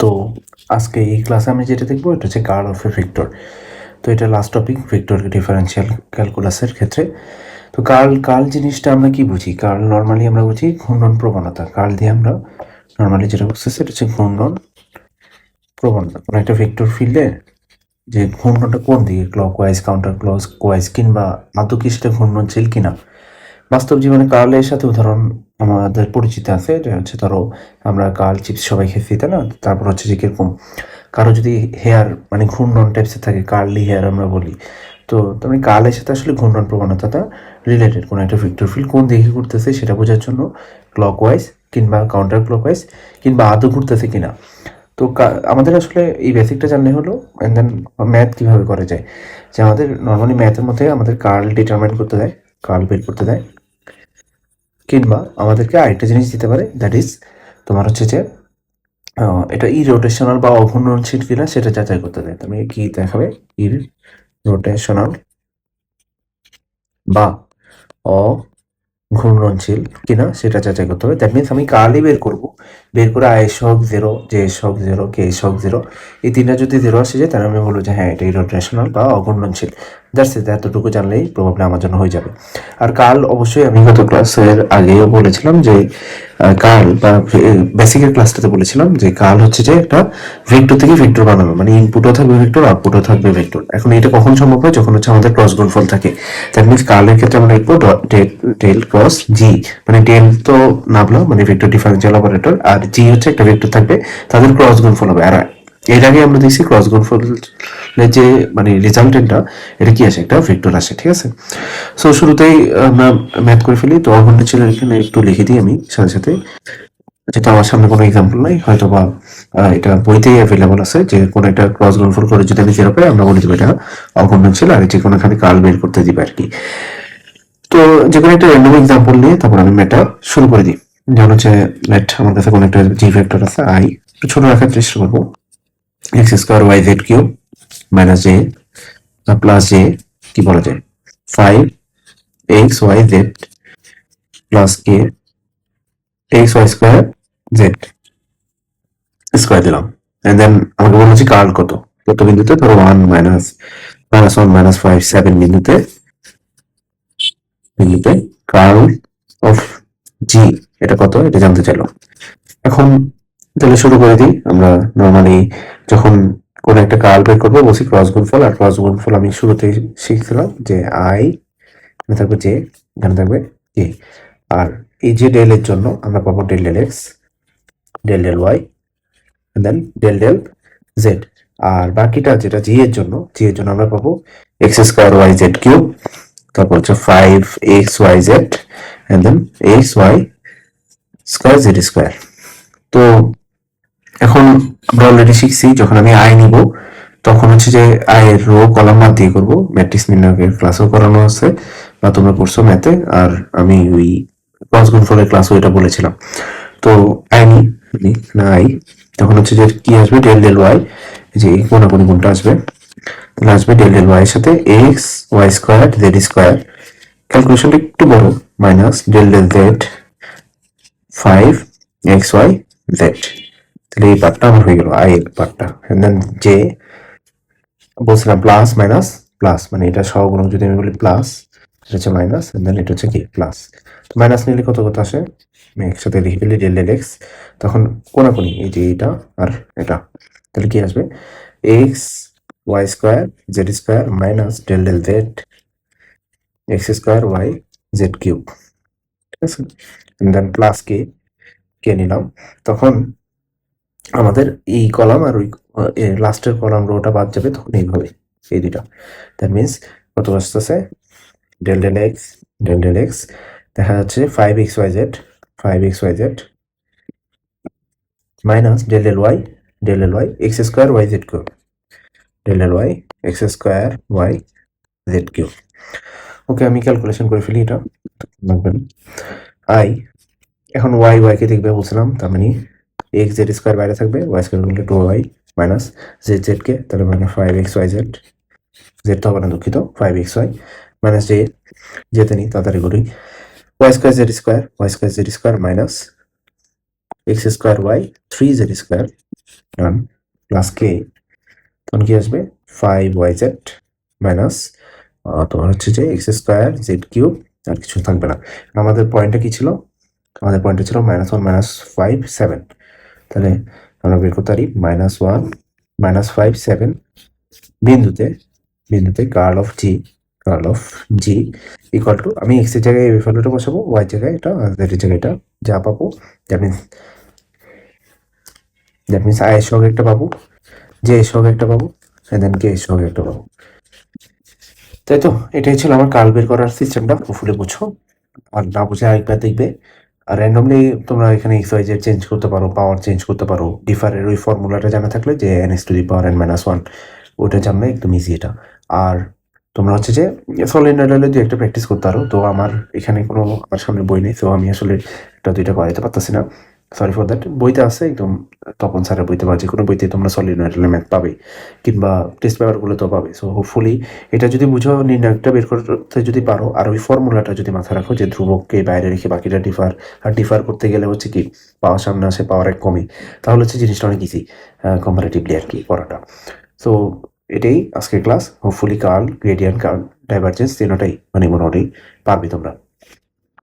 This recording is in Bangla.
তো আজকে এই ক্লাসে আমি যেটা দেখব, এটা হচ্ছে কার্ল অফ এ ভেক্টর তো এটা লাস্ট টপিক ভেক্টর ডিফারেন্সিয়াল ক্যালকুলাসের ক্ষেত্রে। তো কার্ল কার্ল জিনিসটা আমরা কি বুঝি? কার্ল নর্মালি আমরা বুঝি ঘূর্ণন প্রবণতা। কার্ল দিয়ে আমরা নর্মালি যেটা বুঝতেছি এটা হচ্ছে ঘূর্ণন প্রবণতা। কোনো একটা ভেক্টর ফিল্ডে যে ঘূর্ণনটা কোন দিকে clockwise counter clock wise কিংবা আদৌ কি সেটা ঘূর্ণনশীল কিনা বাস্তব জীবনে কার্লের সাথে উদাহরণ আমাদের পরিচিত আছে, এটা হচ্ছে ধরো আমরা কার্ল, চিপস সবাই খেয়েছি তাই না? তারপর হচ্ছে যে কীরকম কারও যদি হেয়ার মানে ঘূর্ণন টাইপসের থাকে, কার্লি হেয়ার আমরা বলি, তো তুমি কার্লের সাথে আসলে ঘূর্ণন প্রবণতাটা রিলেটেড কোনো একটা ভিক্টর ফিল কোন দিকে ঘুরতেছে সেটা বোঝার জন্য ক্লক ওয়াইজ কিংবা কাউন্টার ক্লক ওয়াইজ কিংবা আদৌ ঘুরতেছে কিনা। তো আমাদের আসলে এই বেসিকটা জানলে হলো অ্যান্ড দেন ম্যাথ কীভাবে করা যায়? যে আমাদের নর্মালি ম্যাথের মধ্যে আমাদের কার্ল ডিটারমাইন করতে দেয়, কার্ল বের করতে দেয় কিংবা আমাদেরকে আরেকটা জিনিস দিতে পারে দ্যাট ইজ তোমার হচ্ছে যে এটা ই রোটেশনাল বা অঘূর্ণনশীল কিনা সেটা যাচাই করতে দেয়। তুমি কি দেখাবে? ই রোটেশনাল বা অ অঘূর্ণনশীল কিনা সেটা যাচাই করতে হবে। দ্যাট মিনস আমি কালই বের করব। বের করে আই শক জিরো জে শক জিরো কে শক জিরো এই তিনটা যদি জিরো আসে যায়, তাহলে আমি বলব যে হ্যাঁ এটা রোটেশনাল বা অঘূর্ণনশীল ইট এতটুকু জানলেই প্রভাবটা আমার জন্য হয়ে যাবে। আর কাল অবশ্যই আমি গত ক্লাসের আগেও বলেছিলাম যে কাল বা বেসিকের ক্লাসটাতে বলেছিলাম যে কাল হচ্ছে যে একটা ভেক্টর থেকে ভেক্টর বানানো মানে ইনপুটও থাকবে ভেক্টর আউটপুটও থাকবে ভেক্টর এখন এটা কখন সম্ভব হয়? যখন হচ্ছে আমাদের ক্রস গুণফল থাকে। দ্যাট মিনস কালের ক্ষেত্রে আমরা লিখব ডেল ক্রস জি মানে ডেল তো নামলো মানে ভেক্টর ডিফারেন্সিয়াল অপারেটর আর জি হচ্ছে একটা ভেক্টর থাকবে, তাদের ক্রস গুণফল হবে। আর এর আগে আমরা দেখছি ক্রস গুণফলের যে মানে রেজাল্টেন্টটা এটা কি আসে একটা ভেক্টর আসে ঠিক আছে? সো শুরুতেই আমরা ম্যাথ করে ফেলি। তো অঘন্য ছিল এখানে একটু লিখে দিই আমি, সাথে সাথে। যেটা আমার সামনে কোনো এক্সাম্পল নাই, হয়তো বা এটা বইতেই অ্যাভেলেবল আছে যে কোনো একটা ক্রস গুণফল করে যদি আমি জিরো পাই, আমরা বলে দেবো এটা অঘন্য ছিল আর যে কোনো এখানে কাল বের করতে দিবে আর কি। তো যে কোনো একটা র্যান্ডম এক্সাম্পল নিয়ে তারপর আমি ম্যাথটা শুরু করে দিই। যেমন হচ্ছে লেট আমার কাছে কোনো একটা জি ভেক্টর আছে আই ছোট রাখার চেষ্টা করব। X square Y Z cube minus J plus J কি বলা যায়? Five X Y Z plus K X Y square Z square দিলাম। এন্ড দেন আমাকে বলা হচ্ছে কার্ল কত? কত বিন্দুতে? ধরো one minus minus one minus five seven বিন্দুতে। বিন্দুতে কার্ল অফ জি এটা কত? এটা জানতে চাইলো। এখন তাহলে শুরু করে দিই। আমরা নর্মালি যখন কোন একটা কার্ল বের করব, বলছি ক্রস গুণফল আর ক্রস গুণফল আমি শুরুতেই শিখছিলাম যে আই এখানে থাকবে জে এখানে থাকবে কে আর এই যে ডেল এর জন্য আমরা পাবো del del X del del Y then del del Z আর বাকিটা যেটা জি এর জন্য জি এর জন্য আমরা পাবো X square Y Z cube তারপর হচ্ছে five X Y Z and then X Y square Z square তো এখন আমরা অলরেডি শিখছি যখন আমি আয় নিব তখন হচ্ছে যে আয়ের রো কলাম বাদ দিয়ে করব। ম্যাট্রিক্স নির্ণয়ের ক্লাসও করানো আছে বা তোমরা করছ ম্যাথে আর আমি ওই ক্রস গুণফলের ক্লাসও এটা বলেছিলাম। তো আই নি নি, না আই তখন হচ্ছে যে কি আসবে? ডেল ডেল ওয়াই যে এই কোনাকুনি গুণটা আসবে। তাহলে আসবে ডেল ডেল ওয়াই এর সাথে X Y square Z square ক্যালকুলেশনটা একটু বড় minus del del Z five X Y Z তাহলে এই পার্টটা আমার হয়ে গেল আই এর পার্টটা দেন যে বলছিলাম প্লাস মাইনাস প্লাস মানে এটা সহগুণ যদি আমি বলি প্লাস এটা হচ্ছে মাইনাস দেন এটা হচ্ছে কি? প্লাস তো মাইনাস নিলে কত কত আসে? আমি একসাথে লিখে ফেলি ডেল ডেল এক্স তখন কোনাকুনি, এই যে এটা আর এটা। তাহলে কি আসবে? X Y square Z square minus del del Z X square Y Z cube ঠিক আছে? দেন প্লাস কে কে নিলাম। তখন আমাদের এই কলাম আর ওই লাস্টের কলাম রোটা বাদ যাবে, তখন এইভাবে, এই দুইটা। দ্যাট মিনস কত আসতেছে? Del del X del del X দেখা যাচ্ছে five X Y Z five X Y Z minus del del Y del del Y X square Y Z cube del del Y X square Y Z cube okay আমি ক্যালকুলেশন করে ফেলি এটা আই এখন ওয়াই ওয়াই কে দেখবে বলছিলাম, তার মানে এক্স জেড স্কোয়ার বাইরে থাকবে ওয়াই স্কোয়ার করলে টু ওয়াই মাইনাস জেড কে, তাহলে মানে five X Y Z Z তো হবে না দুঃখিত five X Y minus J যেতে নিই, তাড়াতাড়ি করি। Y square Z square Y square Z square minus X square Y three Z square ডান প্লাস কে তখন কি আসবে? ফাইভ ওয়াই জেড মাইনাস তোমার হচ্ছে যে এক্স স্কোয়ার জেড কিউব আর কিছু থাকবে না। আমাদের পয়েন্টটা কি ছিল? আমাদের পয়েন্টটা ছিল minus one minus five seven তাহলে আমরা বের করতে পারি minus one minus five seven বিন্দুতে বিন্দুতে curl of G curl of G equal to আমি এক্সের জায়গায় এই ভ্যালুটা বসাবো ওয়াই জায়গায় এটা জেড এর জায়গায় এটা যা পাবো that means that means I এর সঙ্গে একটা পাবো জে এর সঙ্গে একটা পাবো দেন কে এর সঙ্গে একটা পাবো। তাই তো? এটাই ছিল আমার কাল বের করার সিস্টেমটা ফুলে বুঝো। আর না বুঝে আরেকবার দেখবে। র্যান্ডমলি তোমরা এখানে এক্স ওয়াই জেড চেঞ্জ করতে পারো পাওয়ার চেঞ্জ করতে পারো। ডিফারের ওই ফর্মুলাটা জানা থাকলে যে N S to the power N minus one ওটা জানলে একদম ইজি এটা। আর তোমরা হচ্ছে যে সলিনারে দু একটা প্র্যাকটিস করতে পারো। তো আমার এখানে কোনো আমার সামনে বই নেই, তো আমি আসলে একটা দুইটা করাইতে পারতেছি না। সরি ফর দ্যাট বইতে আছে একদম তপন স্যারের বইতে বা যে কোনো বইতে তোমরা সলিনারে ম্যাথ পাবে কিংবা টেস্ট পেপারগুলো তো পাবে। সো হোপফুলি এটা যদি বুঝো নির্ণয়টা বের করতে যদি পারো, আর ওই ফর্মুলাটা যদি মাথায় রাখো যে ধ্রুবককে বাইরে রেখে বাকিটা ডিফার আর ডিফার করতে গেলে হচ্ছে কি পাওয়ার সামনে আসে পাওয়ার এক কমে। তাহলে হচ্ছে জিনিসটা অনেক ইজি কম্পারেটিভলি আর কি পড়াটা। সো এটাই আজকের class hopefully curl gradient curl divergence তিনোটাই মানে মোটামুটি পারবে তোমরা।